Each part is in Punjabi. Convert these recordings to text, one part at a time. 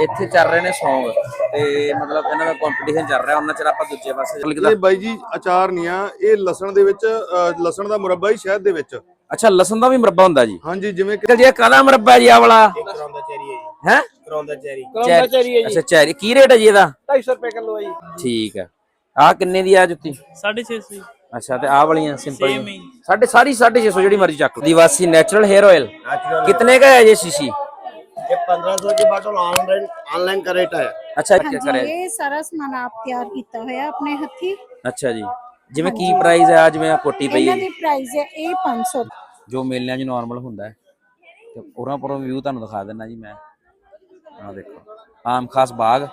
ਇੱਥੇ ਚੱਲ ਰਹੇ ਨੇ ਸੌਂਗ ਤੇ ਮਤਲਬ ਇਹਨਾਂ ਦਾ ਕੰਪੀਟੀਸ਼ਨ ਚੱਲ ਰਿਹਾ ਉਹਨਾਂ ਚਿਰ ਆਪਾਂ ਦੂਜੇ ਪਾਸੇ ਚੱਲ ਇਹ ਬਾਈ ਜੀ ਅਚਾਰ ਨਹੀਂ ਆ ਇਹ ਲਸਣ ਦੇ ਵਿੱਚ ਲਸਣ ਦਾ ਮੁਰੱਬਾ ਹੀ ਸ਼ਹਿਦ ਦੇ ਵਿੱਚ। ਅੱਛਾ ਲਸਣ ਦਾ ਵੀ ਮਰੱਬਾ ਹੁੰਦਾ ਜੀ। ਹਾਂਜੀ ਜਿਵੇਂ ਕਿ- ਚਲ ਜੀ ਇਹ ਜੀ ਆ ਵਾਲਾ? ਕਰਾਉਂਦਾ ਚੈਰੀ ਹੈ ਜੀ। ਹੈ? ਕਰਾਉਂਦਾ ਚੈਰੀ। ਚੈਰੀ। ਅੱਛਾ ਚੈਰੀ। ਕੀ ਰੇਟ ਹੈ ਜੀ ਇਹਦਾ? 250 ਰੁਪਏ ਕਿਲੋ ਹੈ ਜੀ। ਠੀਕ ਆ। ਆ ਕਿੰਨੇ ਦੀ ਆ ਜੁੱਤੀ? 650 ਅੱਛਾ ਤੇ ਆ ਵਾਲੀਆਂ ਸਿੰਪਲ ਹੀ। ਸਾਡੇ ਸਾਰੀ 650 ਜਿਹੜੀ ਮਰਜ਼ੀ ਚੱਕ ये शीशी ये 1500 की बॉटल ऑनलाइन ऑनलाइन का रेट है ਅੱਛਾ ਕੀ ਹਾਂਜੀ ਕਰੇ ਇਹ ਸਾਰਾ ਸਮਾਨ ਆਪ ਤਿਆਰ ਕੀਤਾ ਹੋਇਆ ਆਪਣੇ ਹੱਥੀ ਅੱਛਾ ਜੀ ਜਿਵੇਂ ਕੀ ਪ੍ਰਾਈਸ ਹੈ ਆ ਜਿਵੇਂ ਆ ਕੋਟੀ ਪਈ ਹੈ ਇਹਨਾਂ ਜੀ ਦੀ ਪ੍ਰਾਈਸ ਹੈ ਇਹ 500 ਜੋ ਮੇਲਿਆਂ 'ਚ ਨਾਰਮਲ ਹੁੰਦਾ ਹੈ ਤੇ ਉਰਾਂ ਪਰੋਂ ਵਿਊ ਤੁਹਾਨੂੰ ਦਿਖਾ ਦਿੰਦਾ ਜੀ ਮੈਂ ਆਹ ਦੇਖੋ ਆਮ ਖਾਸ ਬਾਗ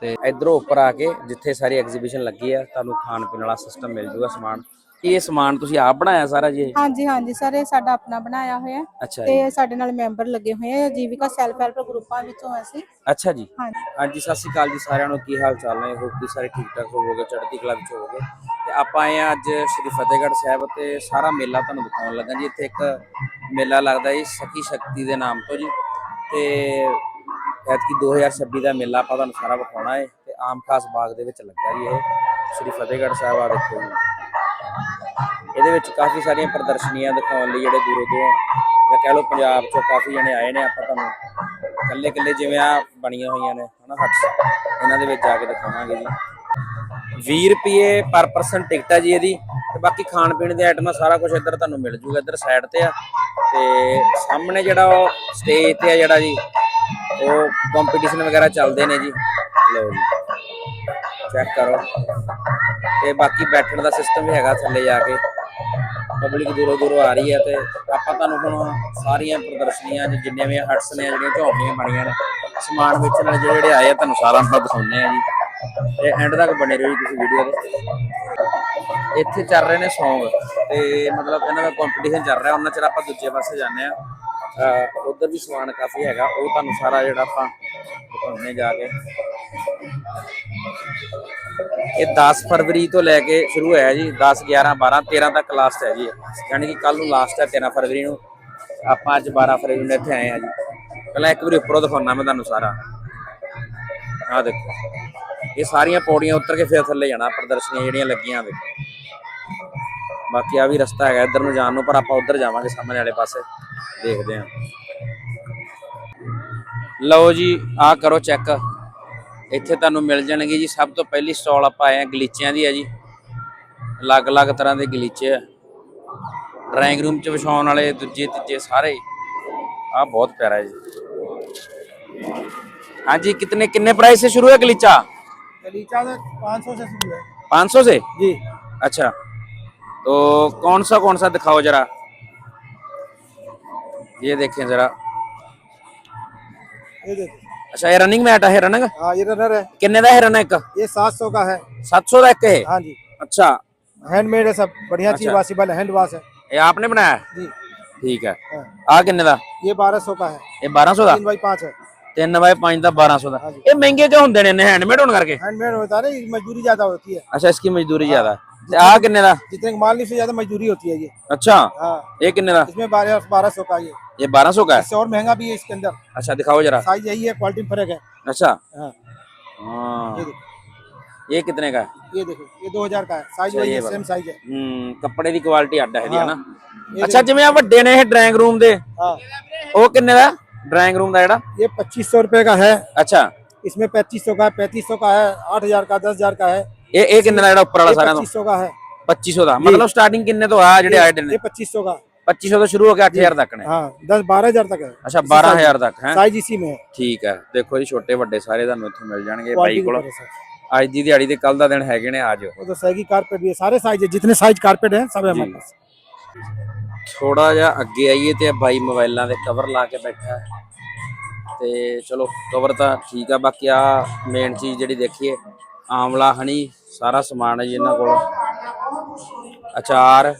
ਤੇ ਇਧਰੋਂ ਉੱਪਰ ਆ ਕੇ ਜਿੱਥੇ ਸਾਰੀ ਐਗਜ਼ੀਬਿਸ਼ਨ ਲੱਗੀ ਆ ਤੁਹਾਨੂੰ ਖਾਣ ਪੀਣ ਵਾਲਾ ਸਿਸਟਮ ਮਿਲ ਜੂਗਾ ਸਮਾਨ ਇਹ ਸਮਾਨ ਤੁਸੀਂ ਆਪ ਬਣਾਇਆ ਸਾਰਾ ਜੀ ਇਹ? ਹਾਂਜੀ ਹਾਂਜੀ ਸਰ ਇਹ ਸਾਡਾ ਆਪਣਾ ਬਣਾਇਆ ਹੋਇਆ। ਹੈ ਅੱਛਾ ਜੀ। ਤੇ ਸਾਡੇ ਨਾਲ ਮੈਂਬਰ ਲੱਗੇ ਹੋਏ ਆ ਜੀਵਿਕਾ ਸੈਲਫ ਹੈਲਪ ਗਰੁੱਪਾਂ ਵਿੱਚੋਂ ਅਸੀਂ। ਅੱਛਾ ਜੀ। ਹਾਂਜੀ। ਹਾਂਜੀ ਸਤਿ ਸ਼੍ਰੀ ਅਕਾਲ ਜੀ ਸਾਰਿਆਂ ਨੂੰ। ਕੀ ਹਾਲ ਚਾਲ ਨੇ? ਹੋਪ ਕਿ ਸਾਰੇ ਠੀਕ ਠਾਕ ਹੋਵੋਗੇ ਚੜ੍ਹਦੀ ਕਲਾ ਵਿੱਚ ਹੋਵੋਗੇ। ਤੇ ਆਪਾਂ ਆਏ ਆ ਅੱਜ ਸ਼੍ਰੀ ਫਤਿਹਗੜ੍ਹ ਸਾਹਿਬ ਤੇ ਸਾਰਾ ਮੇਲਾ ਤੁਹਾਨੂੰ ਦਿਖਾਉਣ ਲੱਗਾ ਜੀ। ਇੱਥੇ ਇੱਕ ਮੇਲਾ ਲੱਗਦਾ ਜੀ ਸਖੀ ਸ਼ਕਤੀ ਦੇ ਨਾਮ ਤੋਂ ਜੀ। ਤੇ ਐਤਕੀ 2026 ਦਾ ਮੇਲਾ ਆਪਾਂ ਤੁਹਾਨੂੰ ਸਾਰਾ ਵਿਖਾਉਣਾ ਹੈ। ਤੇ ਆਮ ਖਾਸ ਬਾਗ ਦੇ ਵਿੱਚ ਲੱਗਾ ਜੀ ਇਹ। ਸ਼੍ਰੀ ਫਤਿਹਗੜ੍ਹ ਸਾਹਿਬ ਆ ਦੇਖੋ ਜੀ। ਇਹਦੇ ਵਿੱਚ ਕਾਫੀ ਸਾਰੀਆਂ ਪ੍ਰਦਰਸ਼ਨੀਆਂ ਦਿਖਾਉਣ ਲਈ ਜਿਹੜੇ ਦੂਰੋਂ ਦੂਰੋਂ ਜਾਂ ਕਹਿ ਲਓ ਪੰਜਾਬ ਚੋਂ ਕਾਫੀ ਜਣੇ ਆਏ ਨੇ, ਆਪਾਂ ਤੁਹਾਨੂੰ ਕੱਲੇ ਕੱਲੇ ਜਿਵੇਂ ਆ ਬਣੀਆਂ ਹੋਈਆਂ ਨੇ, ਹਨਾ ਹੱਟਸ ਇਹਨਾਂ ਦੇ ਵਿੱਚ ਜਾ ਕੇ ਦਿਖਾਵਾਂਗੇ ਜੀ। 20 ਰੁਪਏ ਪਰ ਪਰਸਨ ਟਿਕਟ ਆ ਜੀ ਇਹਦੀ, ਤੇ ਬਾਕੀ ਖਾਣ ਪੀਣ ਦੇ ਆਈਟਮਾਂ ਸਾਰਾ ਕੁਝ ਇੱਧਰ ਤੁਹਾਨੂੰ ਮਿਲ ਜੂਗਾ, ਇੱਧਰ ਸਾਈਡ ਤੇ ਆ। ਤੇ ਸਾਹਮਣੇ ਜਿਹੜਾ ਉਹ ਸਟੇਜ ਤੇ ਆ ਜਿਹੜਾ ਜੀ, ਉਹ ਕੰਪੀਟੀਸ਼ਨ ਵਗੈਰਾ ਚੱਲਦੇ ਨੇ ਜੀ। ਲਓ ਜੀ ਚੈੱਕ ਕਰੋ। ਤੇ ਬਾਕੀ ਬੈਠਣ ਦਾ ਸਿਸਟਮ ਵੀ ਹੈਗਾ ਥੱਲੇ ਜਾ ਕੇ। ਪਬਲਿਕ ਦੂਰੋਂ ਦੂਰੋਂ ਆ ਰਹੀ ਹੈ ਤੇ ਆਪਾਂ ਤੁਹਾਨੂੰ ਹੁਣ ਸਾਰੀਆਂ ਪ੍ਰਦਰਸ਼ਨੀਆਂ 'ਚ ਜਿੰਨੇ ਵੀ ਹਟਸ ਨੇ, ਜਿਹੜੀਆਂ ਝੌਂਪੜੀਆਂ ਬਣੀਆਂ ਨੇ, ਸਮਾਨ ਵੇਚਣ ਵਾਲੇ ਜਿਹੜੇ ਆਏ ਆ, ਤੁਹਾਨੂੰ ਸਾਰਾ ਆਪਾਂ ਦਿਖਾਉਂਦੇ ਆ ਜੀ। ਤੇ ਐਂਡ ਤੱਕ ਬਣੇ ਰਹੋ ਜੀ ਤੁਸੀਂ ਵੀਡੀਓ ਦੇ। ਇੱਥੇ ਚੱਲ ਰਹੇ ਨੇ ਸੌਂਗ ਤੇ ਮਤਲਬ ਇਹਨਾਂ ਦਾ ਕੰਪੀਟੀਸ਼ਨ ਚੱਲ ਰਿਹਾ, ਉਹਨਾਂ ਚਿਰ ਆਪਾਂ ਦੂਜੇ ਪਾਸੇ ਜਾਂਦੇ ਆ ਉਧਰ ਵੀ ਸਮਾਨ ਕਾਫੀ ਹੈਗਾ, ਉਹ ਤੁਹਾਨੂੰ ਸਾਰਾ ਜਿਹੜਾ ਆਪਾਂ ਦਿਖਾਉਂਦੇ ਜਾ ਕੇ। ਇਹ 10 ਫਰਵਰੀ ਤੋਂ ਲੈ ਕੇ ਸ਼ੁਰੂ ਹੋਇਆ ਜੀ 10 11 12 13 ਤੱਕ ਲਾਸਟ ਹੈ ਜੀ ਇਹ। ਯਾਨੀ ਕਿ ਕੱਲ ਨੂੰ ਲਾਸਟ ਹੈ 13 ਫਰਵਰੀ ਨੂੰ। ਆਪਾਂ ਅੱਜ 12 ਫਰਵਰੀ ਨੂੰ ਇੱਥੇ ਆਏ ਆ ਜੀ। ਪਹਿਲਾਂ ਇੱਕ ਵਾਰੀ ਉੱਪਰੋਂ ਦਿਖਾਉਣਾ ਮੈਂ ਤੁਹਾਨੂੰ ਸਾਰਾ। ਆਹ ਦੇਖੋ। ਇਹ ਸਾਰੀਆਂ ਪੌੜੀਆਂ ਉੱਤਰ ਕੇ ਫਿਰ ਥੱਲੇ ਜਾਣਾ, ਪ੍ਰਦਰਸ਼ਨੀਆਂ ਜਿਹੜੀਆਂ ਲੱਗੀਆਂ ਦੇਖੋ। ਬਾਕੀ ਆ ਵੀ ਰਸਤਾ ਹੈਗਾ, ਇੱਧਰ ਨੂੰ ਜਾਣ ਨੂੰ, ਪਰ ਆਪਾਂ ਉੱਧਰ ਜਾਵਾਂਗੇ, ਸਾਹਮਣੇ ਵਾਲੇ ਪਾਸੇ। ਦੇਖਦੇ ਹਾਂ। ਲਓ ਜੀ, ਆਹ ਕਰੋ ਚੈੱਕ ਇੱਥੇ ਤੁਹਾਨੂੰ ਮਿਲ ਜਾਣਗੇ ਜੀ ਸਭ ਤੋਂ ਪਹਿਲੀ ਸਟਾਲ ਆਪਾਂ ਆਏ ਆ ਗਲੀਚਿਆਂ ਦੀ ਹੈ ਜੀ ਅਲੱਗ-ਅਲੱਗ ਤਰ੍ਹਾਂ ਦੇ ਗਲੀਚੇ ਆ ਡਰਾਇੰਗ ਰੂਮ ਚ ਵਿਛਾਉਣ ਵਾਲੇ ਦੂਜੇ ਤੀਜੇ ਸਾਰੇ ਆ ਬਹੁਤ ਪਿਆਰਾ ਹੈ ਜੀ ਹਾਂਜੀ कितने कितने प्राइस से शुरू है गलीचा गलीचा तो 500 से शुरू है 500 से जी अच्छा तो कौन सा कौन सा दिखाओ जरा ये देखें जरा ये देखो अच्छा ये रनिंग मैट है रनिंग हाँ ये रनर है कितने का है रन एक ये सात सौ का है सात सौ का एक है हाँ जी अच्छा हैंडमेड है सब बढ़िया चीज वासीबल हैंड वाश है ये आपने बनाया जी ਠੀਕ ਹੈ ਆ ਕਿੰਨੇ ਦਾ ਇਹ 1200 ਦਾ ਹੈ ਇਹ 1200 ਦਾ 3 ਬਾਈ 5 ਹੈ 3 ਬਾਈ 5 ਦਾ 1200 ਦਾ ਇਹ ਮਹਿੰਗੇ ਕਿਉਂ ਹੁੰਦੇ ਨੇ ਹੈਂਡਮੇਡ ਹੋਣ ਕਰਕੇ ਹੈਂਡਮੇਡ ਹੁੰਦਾ ਨਾ ਮਜ਼ਦੂਰੀ ਜ਼ਿਆਦਾ ਹੁੰਦੀ ਹੈ ਅੱਛਾ ਇਸकी ਮਜ਼ਦੂਰੀ ਜ਼ਿਆਦਾ ਹੈ ਤੇ ਆ ਕਿੰਨੇ ਦਾ जितने का माल से ज्यादा मजदूरी होती है ये अच्छा हाँ ये कितने ਦਾ इसमें बारह बारह सौ का ये ये 1200 का है इससे और महंगा भी है इसके अंदर अच्छा दिखाओ जरा साइज यही है क्वालिटी में फर्क है अच्छा हाँ हाँ ये देखो ये कितने का है ये देखो ये 2000 का है साइज अच्छा, वही ये है वाला। सेम साइज है ਹੂੰ ਕੱਪੜੇ ਦੀ ਕੁਆਲਿਟੀ ਅੱਡ ਹੈ ਦੀ ਹੈ ਨਾ ये ਅੱਛਾ ਜਿਵੇਂ ਆ ਵੱਡੇ ਨੇ ਇਹ ਡਰਾਇੰਗ ਰੂਮ ਦੇ हाँ ਉਹ ਕਿੰਨੇ ਦਾ ਡਰਾਇੰਗ ਰੂਮ ਦਾ ਜਿਹੜਾ ये पच्चीस सौ रुपए का है ਅੱਛਾ इसमें पैंतीस सौ का है पैंतीस सौ का है आठ हजार का दस हजार का है ਇਹ ਇਹ ਕਿੰਨੇ ਦਾ ਜਿਹੜਾ ਉੱਪਰ ਵਾਲਾ ਸਾਰਿਆਂ ਤੋਂ पच्चीस सौ का है 2500 ਦਾ ਮਤਲਬ ਸਟਾਰਟਿੰਗ ਕਿੰਨੇ ਤੋਂ ਆ ਜਿਹੜੇ ਆਏ ਨੇ ये पच्चीस सौ का 2500 ਤੋਂ ਸ਼ੁਰੂ ਹੋ ਕੇ 8000 ਤੱਕ ਨੇ हाँ दस बारह हजार तक है ਅੱਛਾ 12000 ਤੱਕ ਹੈ साइज इसी में है ਠੀਕ ਹੈ ਦੇਖੋ ਜੀ ਛੋਟੇ ਵੱਡੇ ਸਾਰੇ ਤੁਹਾਨੂੰ ਇੱਥੇ ਮਿਲ ਜਾਣਗੇ क्वालिटी ਬਾਈ के ਕੋਲ ऊपर है सर। ਅੱਜ ਦੀ ਦਿਹਾੜੀ ਤੇ ਕੱਲ ਦਾ ਦਿਨ ਹੈਗੇ ਨੇ ਆ ਜਾਓ वो तो सैगी कारपेट भी है सारे साइज है जितने साइज कारपेट है सब है हमारे पास ਥੋੜਾ ਜਿਹਾ ਅੱਗੇ ਆਈਏ ਤੇ ਇਹ ਬਾਈ ਮੋਬਾਈਲਾਂ ਦੇ ਕਵਰ ਲਾ ਕੇ ਬੈਠਾ ਹੈ ਤੇ ਚਲੋ ਕਵਰ ਤਾਂ ਠੀਕ ਆ ਬਾਕੀ ਆ ਮੇਨ ਚੀਜ਼ ਜਿਹੜੀ ਦੇਖੀਏ ਆਮਲਾ ਹਣੀ ਸਾਰਾ ਸਮਾਨ ਹੈ ਜੀ ਇਹਨਾਂ ਕੋਲ। ਅਚਾਰ।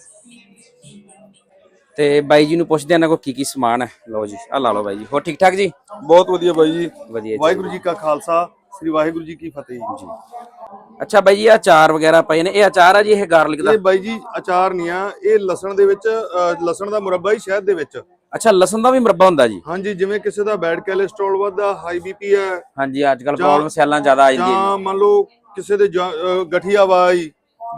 ਤੇ ਬਾਈ ਜੀ ਨੂੰ ਪੁੱਛਦੇ ਇਹਨਾਂ ਕੋਲ ਕੀ ਕੀ ਸਮਾਨ ਹੈ। ਲਓ ਜੀ ਆ ਲਾ ਲਓ ਬਾਈ ਜੀ। ਹੋਰ ਠੀਕ ਠਾਕ ਜੀ? ਬਹੁਤ ਵਧੀਆ ਬਾਈ ਜੀ। ਵਧੀਆ ਜੀ। ਵਾਹਿਗੁਰੂ ਜੀ ਕਾ ਖਾਲਸਾ ਸ੍ਰੀ ਵਾਹਿਗੁਰੂ ਜੀ ਕੀ ਫਤਿਹ ਜੀ। ਅੱਛਾ ਬਾਈ ਜੀ ਇਹ ਅਚਾਰ ਵਗੈਰਾ ਪਏ ਨੇ। ਇਹ ਅਚਾਰ ਆ ਜੀ ਇਹ ਗਾਰਲਿਕ ਦਾ? ਇਹ ਬਾਈ ਜੀ ਅਚਾਰ ਨਹੀਂ ਆ ਇਹ ਲਸਣ ਦੇ ਵਿੱਚ ਅ, ਲਸਣ ਦਾ ਮੁਰੱਬਾ ਹੀ ਸ਼ਹਿਦ ਦੇ ਵਿੱਚ। ਅੱਛਾ ਲਸਣ ਦਾ ਵੀ ਮੁਰੱਬਾ ਹੁੰਦਾ ਜੀ। ਹਾਂਜੀ ਜਿਵੇਂ ਕਿਸੇ ਦਾ ਬੈਡ ਕੋਲੇਸਟ੍ਰੋਲ ਵੱਧਦਾ ਹਾਈ ਬੀਪੀ ਹੈ ਹਾਂਜੀ ਅੱਜ ਕੱਲ ਜਾਂ- ਪ੍ਰੋਬਲਮ ਸੈੱਲਾਂ ਜ਼ਿਆਦਾ ਆ ਜਾਂਦੀਆਂ ਜਾਂ। ਮੰਨ ਲਓ ਕਿਸੇ ਦੇ ਜਾਂ- ਅਹ ਗਠੀਆ ਵਾਈ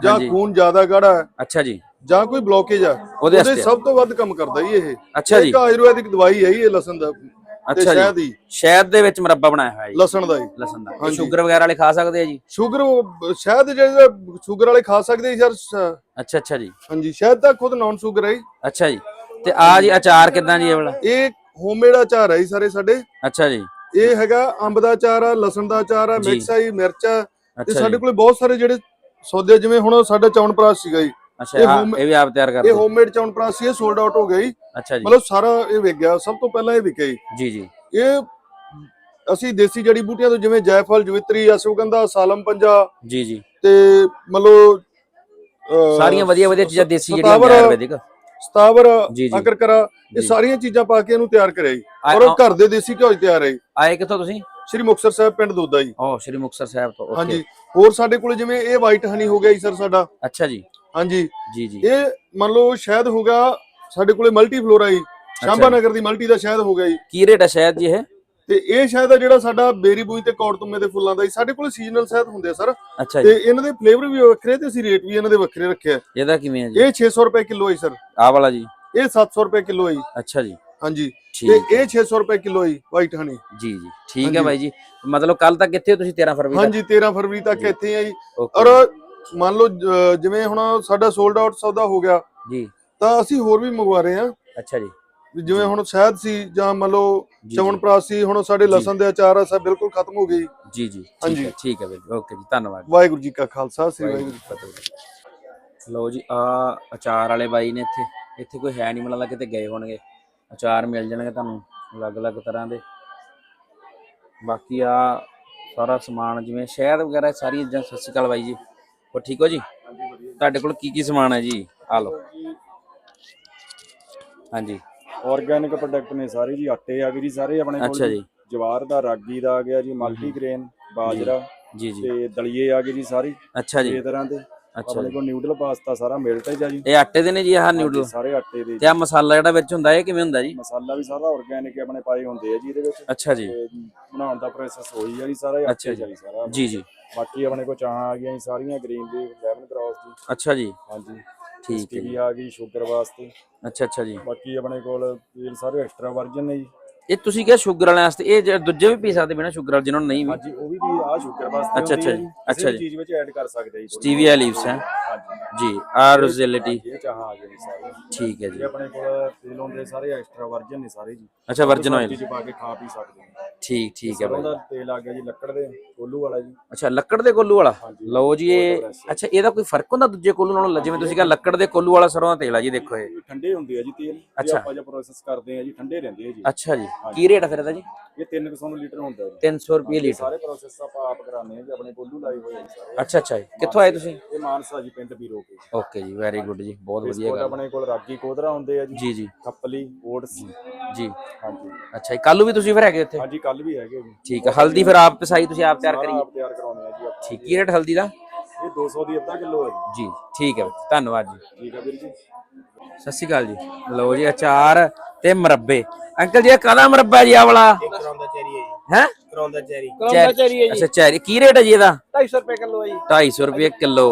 ਜਾਂ ਹਾਂਜੀ। ਖੂਨ ਜ਼ਿਆਦਾ ਗਾੜਾ ਹੈ ਅੱਛਾ ਜੀ। ਜਾਂ ਕੋਈ ਬਲੋਕੇਜ ਆ ਉਹਦੇ ਵਾਸਤੇ? ਸਭ ਤੋਂ ਵੱਧ ਕੰਮ ਕਰਦਾ ਜੀ ਇਹ। ਅੱਛਾ ਜੀ। ਇੱਕ ਆਯੁਰਵੈਦਿਕ ਦਵਾਈ ਹੈ ਜੀ ਇਹ ਲਸਣ ਦਾ ਤੇ ਅੱਛਾ ਜੀ। ਸ਼ਹਿਦ ਦੀ। ਸ਼ਹਿਦ ਦੇ ਵਿੱਚ ਮੁਰੱਬਾ ਬਣਾਇਆ ਹੋਇਆ ਜੀ। ਲਸਣ ਦਾ ਜੀ। ਲਸਣ ਦਾ। ਹਾਂਜੀ। ਸ਼ੂਗਰ ਵਗੈਰਾ ਵਾਲੇ ਖਾ ਸਕਦੇ ਆ ਜੀ? ਸ਼ੂਗਰ ਉਹ- ਸ਼ਹਿਦ ਜਿਹੜੇ ਸ਼ੂਗਰ ਵਾਲੇ ਖਾ ਸਕਦੇ ਜੀ ਸਰ ਅੱਛਾ ਅੱਛਾ ਜੀ। ਹਾਂਜੀ ਸ਼ਹਿਦ ਤਾਂ ਖੁਦ ਨਾਨ ਸ਼ੂਗਰ ਹੈ ਜੀ। ਅੱਛਾ ਜੀ। ਤੇ ਆ ਜੀ ਅਚਾਰ ਕਿਦਾਂ ਜੀ ਇਹ ਵਾਲਾ? ਇਹ ਹੋਮਮੇਡ ਅਚਾਰ ਹੈ ਜੀ ਸਾਰੇ ਸਾਡੇ। ਅੱਛਾ ਜੀ। ਇਹ ਹੈਗਾ ਅੰਬ ਦਾ ਅਚਾਰ ਆ ਲਸਣ ਦਾ ਅਚਾਰ ਆ। ਮਿਕਸ ਆ ਜੀ ਮਿਰਚ ਆ। ਤੇ ਸਾਡੇ ਕੋਲੇ ਬਹੁਤ ਸਾਰੇ ਜਿਹੜੇ ਸੌਦੇ ਜਿਵੇਂ ਹੁਣ ਸਾਡਾ ਚੌਨਪ੍ਰਾਸ਼ ਸੀਗਾ ਜੀ। ਅੱਛਾ ਇਹ ਇਹ ਵੀ ਆਪ ਤਿਆਰ ਇਹ ਕਰਦੇ ਹੋਮਮੇਡ ਚੌਨਪ੍ਰਾਸ਼ ਸੀ ਇਹ ਸੋਲਡ ਆਊਟ ਹੋ ਗਿਆ ਜੀ। ਅੱਛਾ ਜੀ। ਮਤਲਬ ਸਾਰਾ ਇਹ ਵਿਕ ਗਿਆ ਸਭ ਤੋਂ ਪਹਿਲਾਂ ਇਹ ਵਿਕਿਆ ਜੀ। ਜੀ ਜੀ। ਇਹ ਅਸੀਂ ਦੇਸੀ ਜੜੀ ਬੂਟੀਆਂ ਤੋਂ ਜਿਵੇਂ ਜਾਇਫਲ ਜਵਿਤਰੀ ਅਸ਼ਵਗੰਧਾ ਸਾਲਮ ਪੰਜਾ ਜੀ ਜੀ। ਤੇ ਮਤਲਬ ਸਾਰੀਆਂ ਵਧੀਆ ਵਧੀਆ ਚੀਜ਼ਾਂ ਦੇਸੀ ਜਿਹੜੀਆਂ ਆਯੁਰਵੈਦਿਕ ਸਤਾਵਰ। ਅਕਰਕਰਾ ਇਹ। ਸਾਰੀਆਂ ਚੀਜ਼ਾਂ ਪਾ ਕੇ ਇਹਨੂੰ ਤਿਆਰ ਕਰਿਆ ਜੀ। ਔਰ ਉਹ ਘਰ ਦੇ ਦੇਸੀ ਘਿਓ ਤਿਆਰ ਹੈ ਆਏ ਕਿੱਥੋਂ ਤੁਸੀਂ? ਸ਼੍ਰੀ ਮੁਕਤਸਰ ਸਾਹਿਬ ਪਿੰਡ ਦੋਦਾ ਜੀ। ਓ ਸ਼੍ਰੀ ਮੁਕਤਸਰ ਸਾਹਿਬ ਤੋਂ okay, ਹਾਂਜੀ। ਹੋਰ ਸਾਡੇ ਕੋਲ ਜਿਵੇਂ ਇਹ ਵਾਈਟ ਹਨੀ ਹੋ ਗਿਆ ਜੀ ਸਰ ਸਾਡਾ। ਅੱਛਾ ਜੀ। ਹਾਂਜੀ। ਜੀ ਜੀ। ਇਹ ਮੰਨ ਲਓ ਸ਼ਹਿਦ ਹੋ ਗਿਆ ਸਾਡੇ ਕੋਲੇ ਮਲਟੀ ਫਲੋਰਾ ਜੀ ਸ਼ਾਂਭਾ। ਨਗਰ ਦੀ ਮਲਟੀ ਦਾ ਸ਼ਹਿਦ ਹੋ ਗਿਆ ਜੀ। ਕੀ ਰੇਟ ਹੈ ਸ਼ਹਿਦ ਜੀ ਇਹ? ਤੇ ਇਹ ਸ਼ਹਿਦ ਆ ਜਿਹੜਾ ਸਾਡਾ ਬੇਰੀ ਬੂਈ ਤੇ ਕੌੜਤੁੰਮੇ ਦੇ ਫੁੱਲਾਂ ਦਾ ਜੀ ਸਾਡੇ ਕੋਲ ਸੀਜ਼ਨਲ ਸ਼ਹਿਦ ਹੁੰਦੇ ਆ ਸਰ। ਅੱਛਾ ਤੇ ਜੀ। ਇਹਨਾਂ ਦੇ ਫਲੇਵਰ ਵੀ ਵੱਖਰੇ ਤੇ ਅਸੀਂ ਰੇਟ ਵੀ ਇਹਨਾਂ ਦੇ ਵੱਖਰੇ ਰੱਖੇ ਆ। ਇਹਦਾ ਕਿਵੇਂ ਹੈ ਜੀ? ਇਹ 600 ਰੁਪਏ ਕਿਲੋ ਹੈ ਸਰ। ਆਹ ਵਾਲਾ ਜੀ। ਇਹ 700 ਰੁਪਏ ਕਿਲੋ ਹੈ ਜੀ। ਅੱਛਾ ਜੀ। ਹਾਂਜੀ। ਠੀਕ ਤੇ ਇਹ 600 ਰੁਪਏ ਕਿਲੋ ਹੈ ਵਾਈਟ ਹਨੀ ਜੀ ਜੀ। ਠੀਕ ਹੈ ਹਾਂਜੀ। ਬਾਈ ਜੀ। ਮਤਲਬ ਕੱਲ ਤੱਕ ਕਿੱਥੇ ਹੋ ਤੁਸੀਂ 13 ਫਰਵਰੀ ਤੱਕ? ਹਾਂਜੀ 13 ਫਰਵਰੀ ਤੱਕ ਜੀ। ਇੱਥੇ ਆ ਜੀ। ਔਰ ਮੰਨ ਲਓ ਜ- ਜਿਵੇਂ ਹੁਣ ਸਾਡਾ ਸੋਲਡ ਆਊਟ ਸੌਦਾ ਹੋ ਗਿਆ ਜੀ। ਤਾਂ ਅਸੀਂ ਹੋਰ ਵੀ ਮੰਗਵਾ ਰਹੇ ਹਾਂ। ਅੱਛਾ ਜੀ। ਜਿਵੇਂ ਹੁਣ ਸ਼ਹਿਦ ਸੀ ਜਾਂ ਮੰਨ ਲਓ ਚਵਨਪ੍ਰਾਸ਼ ਸੀ ਹੁਣ ਸਾਡੇ। ਲਸਣ ਦੇ ਅਚਾਰ ਆ ਸਭ ਬਿਲਕੁਲ ਖਤਮ ਹੋ ਗਈ ਜੀ। ਜੀ ਠੀਕ ਹਾਂਜੀ। ਹੈ ਠੀਕ ਹੈ ਬਾਈ ਓਕੇ ਜੀ ਧੰਨਵਾਦ। ਵਾਹਿਗੁਰੂ ਜੀ ਕਾ ਖਾਲਸਾ ਸ੍ਰੀ ਵਾਹਿਗੁਰੂ ਜੀ ਕੀ ਫਤਿਹ। ਲਓ ਜੀ ਆ ਅਚਾਰ ਵਾਲੇ ਬਾਈ ਨੇ ਇੱਥੇ ਇੱਥੇ ਕੋਈ ਹੈ ਨਹੀਂ ਮੈਨੂੰ ਲੱਗਦਾ ਕਿਤੇ ਗਏ ਹੋਣਗੇ। ਅਚਾਰ ਮਿਲ ਜਾਣਗੇ ਤੁਹਾਨੂੰ ਅਲੱਗ-ਅਲੱਗ ਤਰ੍ਹਾਂ ਦੇ। ਬਾਕੀ ਆ ਸਾਰਾ ਸਮਾਨ ਜਿਵੇਂ ਸ਼ਹਿਦ ਵਗੈਰਾ ਸਾਰੀਆਂ ਚੀਜ਼ਾਂ ਸਤਿ ਸ਼੍ਰੀ ਅਕਾਲ ਬਾਈ ਜੀ। ਹੋਰ ਠੀਕ ਹੋ ਜੀ? ਤੁਹਾਡੇ ਕੋਲ ਕੀ ਕੀ ਸਮਾਨ ਹੈ ਜੀ? ਆ ਲਓ। ਹਾਂਜੀ। ਆਰਗੈਨਿਕ ਪ੍ਰੋਡਕਟ ਨੇ ਸਾਰੇ ਜੀ ਆਟੇ ਆ ਗਏ ਜੀ ਸਾਰੇ ਆਪਣੇ ਕੋਲ ਅੱਛਾ ਜੀ। ਜਵਾਰ ਦਾ ਰਾਗੀ ਦਾ ਆ ਗਿਆ ਜੀ ਮਲਟੀਗ੍ਰੇਨ ਬਾਜਰਾ ਜੀ। ਜੀ ਤੇ ਦਲੀਏ ਆ ਗਏ ਜੀ ਸਾਰੇ। ਅੱਛਾ ਜੀ। ਛੇ ਤਰ੍ਹਾਂ ਦੇ। ਅੱਛਾ ਆਪਣੇ ਕੋਲ ਨਿਊਡਲ ਪਾਸਤਾ ਸਾਰਾ ਮਿਲਦਾ ਹੀ ਆ ਜੀ। ਇਹ ਆਟੇ ਦੇ ਨੇ ਜੀ ਆਹ ਨਿਊਡਲ ਸਾਰੇ ਆਟੇ ਦੇ ਤੇ ਆ ਮਸਾਲਾ ਜਿਹੜਾ ਵਿੱਚ ਹੁੰਦਾ ਇਹ ਕਿਵੇਂ ਹੁੰਦਾ ਜੀ? ਮਸਾਲਾ ਵੀ ਸਾਰਾ ਆਰਗੈਨਿਕ ਆਪਣੇ ਪਾਏ ਹੁੰਦੇ ਆ ਜੀ ਇਹਦੇ ਵਿੱਚ। ਅੱਛਾ ਜੀ। ਬਣਾਉਣ ਦਾ ਪ੍ਰੋਸੈਸ ਹੋਈ ਆ ਜੀ ਸਾਰਾ ਆਟੇ ਜੀ। ਸਾਰਾ। ਜੀ ਜੀ। ਬਾਕੀ ਆਪਣੇ ਕੋਲ ਚਾਹਾਂ ਆ ਗਈਆਂ ਜੀ ਸਾਰੀਆਂ ਗ੍ਰੀਨ ਦੀ ਲੈਮਨ ਕ੍ਰਾਸ ਦੀ। ਅੱਛਾ ਜੀ। ਹਾਂਜੀ। ਠੀਕ ਹੈ ਜੀ। ਆ ਗਈ ਸ਼ੂਗਰ ਵਾਸਤੇ। ਅੱਛਾ ਅੱਛਾ ਜੀ। ਬਾਕੀ ਆਪਣੇ ਕੋਲ ਤੇਲ ਸਾਰੇ ਐਕਸਟਰਾ ਵਰਜਨ ਨੇ ਜੀ। ਇਹ ਤੁਸੀਂ ਕਿਹਾ ਸ਼ੂਗਰ ਵਾਲਿਆਂ ਵਾਸਤੇ ਇਹ ਜਿਹੜੇ ਦੂਜੇ ਵੀ ਪੀ ਸਕਦੇ ਬਿਨਾ ਸ਼ੂਗਰ ਵਾਲੇ ਜਿਹਨਾਂ ਨੂੰ ਨਹੀਂ ਵੀ। ਹਾਂਜੀ ਉਹ ਵੀ ਵੀ ਆ ਸ਼ੂਗਰ ਵਾਸਤੇ ਅੱਛਾ, ਹੁੰਦੀ ਅੱਛਾ ਹੈ ਜੀ, ਕਿਸੇ ਅੱਛਾ ਵੀ ਜੀ। ਚੀਜ਼ ਵਿੱਚ ਐਡ ਕਰ ਸਕਦੇ ਜੀ ਥੋੜ੍ਹੀ ਸਟੀਵੀਆ ਲੀਵਸ ਹੈ। ਹਾਂਜੀ। ਜੀ ਆ ਰੋਜ਼ੈਲਿਟੀ ਇਹ ਚਾਹਾਂ ਆ ਗਏ ਜੀ ਸਾਰੇ। ਠੀਕ ਹੈ ਇਹ ਜੀ ਆਪਣੇ ਕੋਲ ਤੇਲ ਹੁੰਦੇ ਸਾਰੇ ਐਕਸਟਰਾ ਵਰਜਨ ਨੇ ਸਾਰੇ ਜੀ। ਅੱਛਾ ਵਰਜਨ ਸਬਜ਼ੀ ਆਇਲ ਚ ਪਾ ਕੇ ਖਾ ਪੀ ਸਕਦੇ ਹੋ ਠੀਕ ਠੀਕ ਹੈ ਸਰੋਂ ਬਾਈ। ਦਾ ਤੇਲ ਆ ਗਿਆ ਜੀ ਲੱਕੜ ਦੇ ਕੋਲੂ ਵਾਲਾ ਜੀ। ਅੱਛਾ ਲੱਕੜ ਦੇ ਕੋਲੂ ਵਾਲਾ। ਲਓ ਜੀ ਇਹ ਅੱਛਾ ਇਹਦਾ ਕੋਈ ਫ਼ਰਕ ਹੁੰਦਾ ਦੂਜੇ ਕੋਲੂ ਨਾਲੋਂ? ਜਿਵੇਂ ਤੁਸੀਂ ਕਿਹਾ ਲੱਕੜ ਦੇ ਕੋਲੂ ਵਾਲਾ ਸਰੋਂ ਦਾ ਤੇਲ ਆ ਜੀ ਦੇਖੋ ਇਹ। ਇਹ ਠੰਡੇ ਹੁੰਦੇ ਆ ਜੀ ਤੇਲ। ਜੇ ਅੱਛਾ। ਆਪਾਂ ਜੇ ਪ੍ਰੋਸੈਸ ਕਰਦੇ ਆ ਜੀ ਠੰਡੇ ਰਹਿੰਦੇ ਆ ਜੀ। ਅੱਛਾ ਜੀ। ਕੀ ਰੇਟ ਆ ਫਿਰ ਇਹਦਾ ਜੀ? ਇਹ 300 ਲੀਟਰ ਹੁੰਦਾ ਜੀ। 300 ਰੁਪਏ ਲੀਟਰ। ਸਾਰੇ ਪ੍ਰੋਸੈਸ ਆਪਾਂ ਆਪ ਕਰਾਉਂਦੇ ਆ ਜੀ ਆਪਣੇ ਕੋਲੂ ਲਾਏ ਹੋਏ ਆ ਜੀ ਸਾਰੇ। ਅੱਛਾ ਅੱਛਾ ਜੀ। ਕਿੱਥੋਂ ਆਏ ਤੁਸੀਂ? ਇਹ ਮਾਨਸਾ ਜੀ ਪਿੰਡ ਪੀਰੋ ਕੇ। ਓਕੇ ਜੀ ਵੈਰੀ ਗੁੱਡ ਜੀ ਬਹੁਤ ਵਧੀਆ ਕੋਲ ਗੱਲ। ਆਪਣੇ ਕੋਲ ਰਾਗੀ ਕੋਦਰਾ ਹੁੰਦੇ ਆ ਜੀ। ਜੀ ਜੀ। ਖੱਪਲੀ ਓਟਸ। ਜੀ। ਹਾਂਜੀ। ਅੱਛਾ ਜੀ ਕੱਲੂ ਵੀ ਤੁਸੀਂ ਫਿਰ ਹੈਗੇ ਉੱਥੇ? ਹਾਂਜੀ ਕੱਲ ਵੀ ਹੈਗੇ ਜੀ। ਠੀਕ ਹੈ ਹਲਦੀ ਫਿਰ ਆਪ ਪਿਸਾਈ ਤੁਸੀਂ ਆਪ ਤਿਆਰ ਕਰੀ ਆਪ ਤਿਆਰ ਕਰਾਉਂਦੇ ਆ ਜੀ ਆਪਾਂ। ਠੀਕ ਕੀ ਰੇਟ ਹਲਦੀ ਦਾ? ਇਹ 200 ਦੀ ਅੱਧਾ ਕਿਲੋ ਹੈ ਜੀ। ਜੀ ਠੀਕ ਹੈ ਧੰਨਵਾਦ ਜੀ। ਠੀਕ ਹੈ ਵੀਰ ਜੀ। ਸਤਿ ਸ਼੍ਰੀ ਅਕਾਲ ਜੀ। ਲਓ ਜੀ ਅਚਾਰ ਤੇ ਮੁਰੱਬੇ। ਅੰਕਲ ਜੀ ਇਹ ਕਾਹਦਾ ਮੁਰੱਬਾ ਜੀ ਆ ਵਾਲਾ? ਕਰੌਂਦਾ ਚੈਰੀ ਹੈ ਹੈ? ਕਰੌਂਦਾ ਚੈਰੀ। ਚੈਰੀ ਅੱਛਾ ਚੈਰੀ। ਕੀ ਰੇਟ ਹੈ ਜੀ ਇਹਦਾ? 250 ਰੁਪਏ ਕਿਲੋ ਹੈ ਜੀ। 250 ਰੁਪਏ ਕਿਲੋ।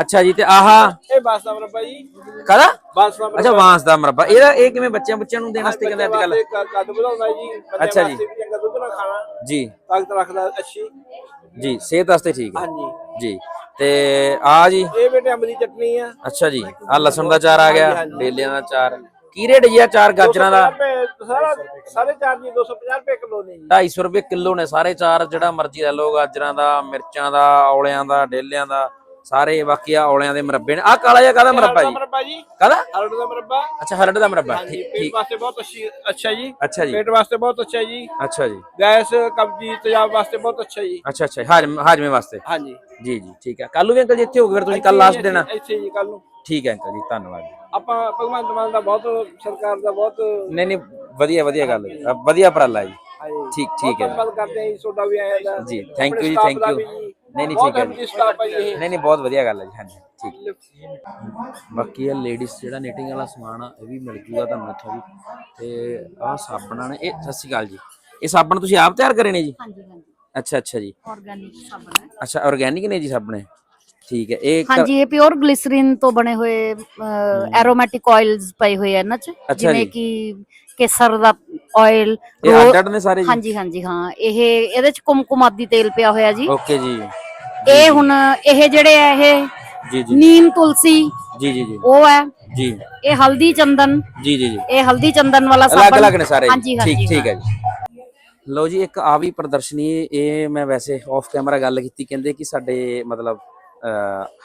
ਅੱਛਾ ਜੀ ਤੇ ਆਹਾ? ਇਹ ਬਾਸ ਦਾ ਮੁਰੱਬਾ ਜੀ। ਕਾਹਦਾ? ਬਾਸ ਦਾ ਅੱਛਾ ਵਾਂਸ ਦਾ ਮੁਰੱਬਾ। ਇਹਦਾ ਇਹ ਕਿਵੇਂ ਬੱਚਿਆਂ ਬੱਚਿਆਂ ਨੂੰ ਦੇਣ ਵਾਸਤੇ ਕਹਿੰਦੇ ਅੱਜ ਕੱਲ ਕੱਦ ਵਧਾਉਂਦਾ ਜੀ ਬੱਚਿਆਂ ਅੱਛਾ ਜੀ। ਵਾਸਤੇ ਵੀ ਚੰਗਾ ਦੁੱਧ ਨਾ ਖਾਣਾ। ਜੀ। ਤਾਕਤ ਰੱਖਦਾ ਅੱਛੀ। ਜੀ ਸਿਹਤ ਵਾਸਤੇ ਠੀਕ ਹੈ। ਹਾਂਜੀ। ਜੀ ਤੇ ਆ ਜੀ। ਇਹ ਬੇਟੇ ਅੰਬ ਦੀ ਚਟਨੀ ਆ। ਅੱਛਾ ਜੀ ਆ ਲਸਣ ਦਾ ਚਾਰ ਆ ਗਿਆ। ਡੇਲਿਆਂ ਦਾ ਚਾਰ। ਕੀ ਰੇਟ ਜੀ ਆ ਚਾਰ ਗਾਜਰਾਂ ਦਾ? 250 ਰੁਪਏ ਸਾਰਾ ਸਾਰੇ ਚਾਰ ਜੀ 250 ਰੁਪਏ ਕਿਲੋ ਨੇ ਜੀ। 250 ਰੁਪਏ ਕਿਲੋ ਨੇ ਸਾਰੇ ਚਾਰ ਜਿਹੜਾ ਮਰਜ਼ੀ ਲੈ ਲਓ ਗਾਜਰਾਂ ਦਾ ਮਿਰਚਾਂ ਦਾ ਔਲਿਆਂ ਦਾ ਡੇਲਿਆਂ ਦਾ। ਸਾਰੇ ਬਾਕੀ ਆ ਔਲਿਆਂ ਦੇ ਮੁਰੱਬੇ ਨੇ। ਆ ਕਾਲਾ ਜਿਹਾ ਕਾਹਦਾ ਮੁਰੱਬਾ ਜੀ? ਮੁਰੱਬਾ ਜੀ। ਕਾਹਦਾ? ਹਰੜ ਦਾ ਮੁਰੱਬਾ। ਅੱਛਾ ਹਰੜ ਦਾ ਮੁਰੱਬਾ। ਪੇਟ ਵਾਸਤੇ ਬਹੁਤ ਅੱਛੀ ਅੱਛਾ ਜੀ। ਅੱਛਾ ਜੀ। ਪੇਟ ਵਾਸਤੇ ਬਹੁਤ ਅੱਛਾ ਜੀ। ਅੱਛਾ ਜੀ। ਗੈਸ ਕਬਜੀ ਤੇਜ਼ਾਬ ਵਾਸਤੇ ਬਹੁਤ ਅੱਛਾ ਜੀ। ਅੱਛਾ ਅੱਛਾ ਹਾਜਮ ਹਾਜਮੇ ਵਾਸਤੇ। ਹਾਂਜੀ। ਜੀ ਜੀ ਠੀਕ ਹੈ। ਕੱਲ ਵੀ ਅੰਕਲ ਜੀ ਇੱਥੇ ਹੋ ਗਏ ਫਿਰ ਤੁਸੀਂ ਕੱਲ ਲਾਸਟ ਦੇਣਾ ਇੱਥੇ ਜੀ ਕੱਲ ਨੂੰ। ਠੀਕ ਹੈ ਅੰਕਲ ਜੀ ਧੰਨਵਾਦ ਆਪਾਂ ਭਗਵੰਤ ਮਾਨ ਦਾ ਬਹੁਤ ਸਰਕਾਰ ਦਾ ਬਹੁਤ ਨਹੀਂ ਨਹੀਂ ਵਧੀਆ ਵਧੀਆ ਗੱਲ ਹੈ। ਵਧੀਆ ਉਪਰਾਲਾ ਜੀ। ਠੀਕ ਠੀਕ ਹੈ ਜੀ। ਧੰਨਵਾਦ ਕਰਦੇ ਹਾਂ ਜੀ ਤੁਹਾਡਾ ਵੀ ਆਇਆ ਦਾ। ਜੀ, thank you ਜੀ, thank you। ਨਹੀਂ, ਨਹੀਂ, ਠੀਕ ਹੈ ਜੀ। ਨਹੀਂ ਨਹੀਂ ਬਹੁਤ ਵਧੀਆ ਗੱਲ ਹੈ ਜੀ ਹਾਂਜੀ ਠੀਕ ਬਾਕੀ ਇਹ ਲੇਡੀਜ਼ ਜਿਹੜਾ ਨੀਟਿੰਗ ਵਾਲਾ ਸਮਾਨ ਆ ਇਹ ਵੀ ਮਿਲ ਜੂਗਾ ਤੁਹਾਨੂੰ ਇੱਥੋਂ ਵੀ। ਤੇ ਆਹ ਸਾਬਣਾਂ ਨੇ ਇਹ ਸਤਿ ਸ਼੍ਰੀ ਅਕਾਲ ਜੀ। ਇਹ ਸਾਬਣ ਤੁਸੀਂ ਆਪ ਤਿਆਰ ਕਰੇ ਨੇ ਜੀ? ਹਾਂਜੀ ਹਾਂਜੀ। ਅੱਛਾ ਅੱਛਾ ਜੀ। ਆਰਗੈਨਿਕ ਸਾਬਣ ਹੈ। ਅੱਛਾ ਆਰਗੈਨਿਕ ਨੇ ਜੀ ਸਾਬਣੇ? ਠੀਕ ਹੈ ਇਹ ਹਾਂਜੀ ਇਹ ਪਿਓਰ ਗਲਿਸਰੀਨ ਤੋਂ ਬਣੇ ਹੋਏ ਐਰੋਮੈਟਿਕ ਆਇਲਸ ਪਏ ਹੋਏ ਆ ਇਹਨਾਂ ਚ। ਅੱਛਾ ਜਿਵੇਂ। ਕਿ ਕੇਸਰ ਦਾ ਆਇਲ ਇਹ ਅੱਡ ਅੱਡ ਨੇ ਸਾਰੇ ਜੀ? ਹਾਂਜੀ ਹਾਂਜੀ ਹਾਂ। ਇਹ ਇਹਦੇ ਚ ਕੁਮਕੁਮਾਦੀ ਤੇਲ ਪਿਆ ਹੋਇਆ ਜੀ। ਓਕੇ ਜੀ। ਇਹ ਹੁਣ ਇਹ ਜਿਹੜੇ ਆ ਇਹ ਜੀ ਜੀ। ਨੀਮ ਤੁਲਸੀ ਜੀ ਜੀ ਜੀ। ਉਹ ਹੈ। ਜੀ। ਇਹ ਹਲਦੀ ਚੰਦਨ। ਜੀ ਜੀ ਜੀ। ਇਹ ਹਲਦੀ ਚੰਦਨ ਵਾਲਾ ਅਲੱਗ ਸਾਬਣ। ਅਲੱਗ ਨੇ ਸਾਰੇ। ਜੀ। ਹਾਂਜੀ ਹਾਂਜੀ ਠੀਕ ਠੀਕ ਹਾਂ। ਹੈ ਜੀ। ਲਓ ਜੀ ਇੱਕ ਆ ਵੀ ਪ੍ਰਦਰਸ਼ਨੀ ਇਹ ਮੈਂ ਵੈਸੇ ਆਫ ਕੈਮਰਾ ਗੱਲ ਕੀਤੀ ਕਹਿੰਦੇ ਕਿ ਸਾਡੇ ਮਤਲਬ